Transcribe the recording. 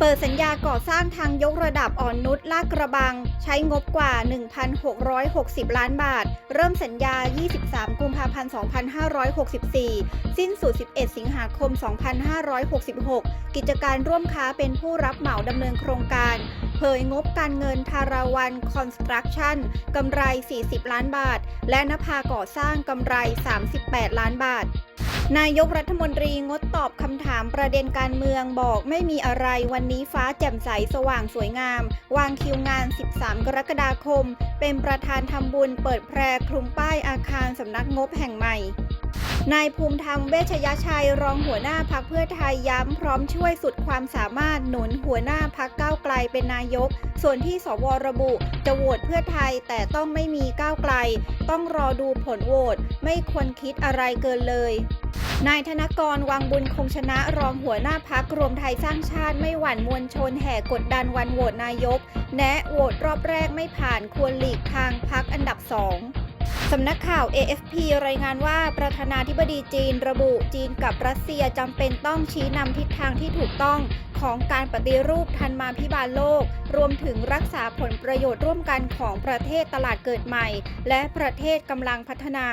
เปิดสัญญาก่อสร้างทางยกระดับอ่อนนุชลาดกระบัง ใช้งบกว่า 1,660 ล้านบาท เริ่มสัญญา 23 กุมภาพันธ์ 2564 สิ้นสุด 11 สิงหาคม 2566 กิจการร่วมค้าเป็นผู้รับเหมาดำเนินโครงการ เผยงบการเงินทาราวันคอนสตรักชั่นกำไร 40 ล้านบาท และนภาก่อสร้างกำไร 38 ล้านบาท นายกรัฐมนตรีงดตอบคำถามประเด็นการเมืองบอกไม่มีอะไรวันนี้ฟ้าแจ่มใสสว่างสวยงาม วางคิวงาน 13 กรกฎาคม เป็นประธานทำบุญเปิดแพรคลุมป้ายอาคารสำนักงบแห่งใหม่นายภูมิธรรมเวชยชัยรองหัวหน้าพักเพื่อไทยย้ำพร้อมช่วยสุดความสามารถหนุนหัวหน้าพักก้าวไกลเป็นนายก ส่วนที่สวระบุจะโหวตเพื่อไทยแต่ต้องไม่มีก้าวไกล ต้องรอดูผลโหวตไม่ควรคิดอะไรเกินเลย นายธนกรวังบุญคงชนะรองหัวหน้าพักรวมไทยสร้างชาติไม่หวั่นมวลชนแห่กดดันวันโหวตนายก แนะโหวตรอบแรกไม่ผ่านควรหลีกทางพักอันดับสองสำนักข่าว AFP รายงานว่าประธานาธิบดีจีนระบุจีนกับรัสเซียจำเป็นต้องชี้นำทิศทางที่ถูกต้องของการปฏิรูปทันมาพิบาลโลก รวมถึงรักษาผลประโยชน์ร่วมกันของประเทศตลาดเกิดใหม่ และประเทศกำลังพัฒนา